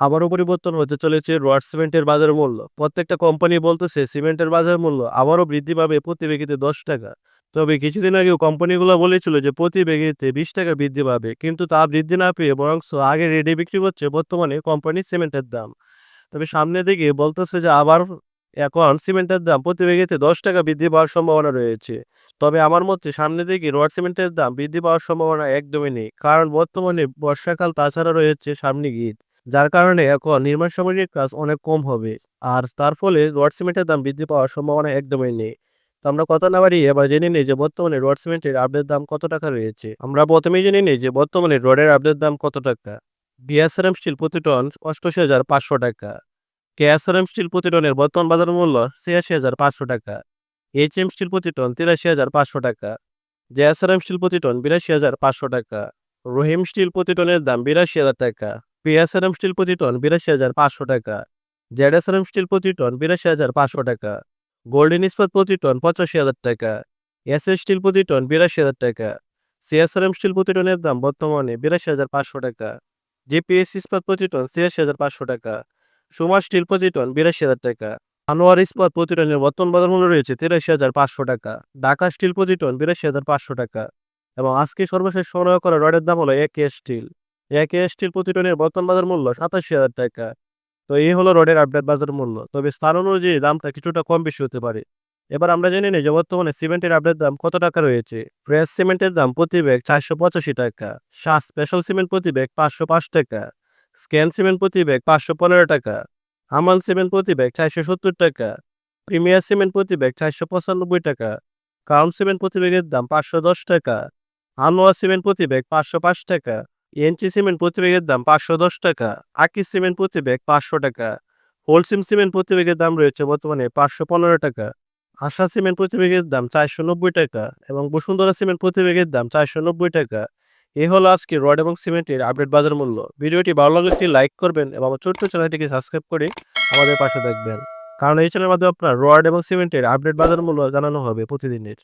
আবারও পরিবর্তন হতে চলেছে রড সিমেন্টের বাজার মূল্য। প্রত্যেকটা কোম্পানি বলতেছে সিমেন্টের বাজার মূল্য আবারও বৃদ্ধি পাবে প্রতি ব্যাগিতে দশ টাকা। তবে কিছুদিন আগেও কোম্পানিগুলো বলেছিল যে প্রতি ব্যাগিতে বিশ টাকা বৃদ্ধি পাবে, কিন্তু তা বৃদ্ধি না পেয়ে বরং আগে রেডি বিক্রি করছে বর্তমানে কোম্পানির সিমেন্টের দাম। তবে সামনে দিকে বলতেছে যে আবার এখন সিমেন্টের দাম প্রতি ব্যাগিতে দশ টাকা বৃদ্ধি পাওয়ার সম্ভাবনা রয়েছে। তবে আমার মতে সামনে দিকে রড সিমেন্টের দাম বৃদ্ধি পাওয়ার সম্ভাবনা একদমই নেই, কারণ বর্তমানে বর্ষাকাল তাছাড়া রয়েছে সামনে ঈদ যার কারণে এখন নির্মাণ সামগ্রীর কাজ অনেক কম হবে। আর তার ফলে রড সিমেন্টের দাম বৃদ্ধি পাওয়ার সম্ভাবনা একদমই নেই। তো আমরা কথা না বাড়িয়ে এবার জেনে নিই যে বর্তমানে রড সিমেন্টের আপডেট দাম কত টাকা রয়েছে। আমরা প্রথমেই জেনে নিই যে বর্তমানে রডের আপডেট দাম কত টাকা। বিএসআরএম স্টিল প্রতি টন অষ্টআশি হাজার পাঁচশো টাকা। কেএসআরএম স্টিল প্রতি টনের বর্তমান বাজার মূল্য ছিয়াশি হাজার পাঁচশো টাকা। এইচ এম স্টিল প্রতি টন তিরাশি হাজার পাঁচশো টাকা। জেএসআরএম স্টিল প্রতি টন বিরাশি হাজার পাঁচশো টাকা। রহিম স্টিল প্রতি টনের দাম বিরাশি হাজার টাকা। পিএসআরএম স্টিল প্রতি টন বিরাশি হাজার পাঁচশো টাকা। জেডএসআরএম স্টিল প্রতি টন বিরাশি হাজার পাঁচশো টাকা। গোল্ডেন ইস্পাত প্রতি টন পঁচাশি হাজার টাকা। এসএস স্টিল প্রতি টন বিরাশি হাজার টাকা। সিএসআরএম স্টিল প্রতি টনের দাম বর্তমানে বিরাশি হাজার পাঁচশো টাকা। জিপিএস ইস্পাত প্রতি টন ছিয়াশি হাজার পাঁচশো টাকা। সুমা স্টিল প্রতি টন বিরাশি হাজার টাকা। আনোয়ার ইস্পাত প্রতি টনের বর্তমান বাজার মূল্য রয়েছে তিরাশি হাজার পাঁচশো টাকা। ঢাকা স্টিল প্রতি টন বিরাশি হাজার পাঁচশো টাকা। এবং আজকে সর্বশেষ সংগ্রহ করা রডের দাম হলো একে স্টিল একে স্টিল প্রতি টনের বর্তমান বাজার মূল্য সাতাশি হাজার টাকা। তো এই হলো রডের আপডেট বাজার মূল্য। তবে স্থান অনুযায়ী দামটা কিছুটা কম বেশি হতে পারে। এবার আমরা জেনে নিই যে বর্তমানে সিমেন্টের আপডেট দাম কত টাকা রয়েছে। ফ্রেশ সিমেন্টের দাম প্রতি ব্যাগ চারশো পঁচাশি টাকা। শাহ স্পেশাল সিমেন্ট প্রতি ব্যাগ পাঁচশো পাঁচ টাকা। স্ক্যান সিমেন্ট প্রতি ব্যাগ পাঁচশো পনেরো টাকা। আমান সিমেন্ট প্রতি ব্যাগ চারশো সত্তর টাকা। প্রিমিয়ার সিমেন্ট প্রতি ব্যাগ চারশো পঁচানব্বই টাকা। কাউন্ট সিমেন্ট প্রতি ব্যাগের দাম পাঁচশো দশ টাকা। আনোয়া সিমেন্ট প্রতি ব্যাগ পাঁচশো পাঁচ টাকা। এনচি সিমেন্ট প্রতি ব্যাগের দাম পাঁচশো দশ টাকা, আকি সিমেন্ট প্রতি ব্যাগ পাঁচশো টাকা, হোলসিম সিমেন্ট প্রতি ব্যাগের দাম রয়েছে বর্তমানে পাঁচশো পনেরো টাকা, আশা সিমেন্ট প্রতি ব্যাগের দাম চারশো নব্বই টাকা এবং বসুন্ধরা সিমেন্ট প্রতি ব্যাগের দাম চারশো নব্বই টাকা। এ হলো আজকে রড এবং সিমেন্টের আপডেট বাজার মূল্য। ভিডিওটি ভালো লাগলে একটি লাইক করবেন এবং আমার ছোট্ট চ্যানেলটিকে সাবস্ক্রাইব করে আমাদের পাশে থাকবেন। কারণ এই চ্যানেলের মাধ্যমে আপনার রড এবং সিমেন্টের আপডেট বাজার মূল্য জানানো হবে প্রতিদিনের।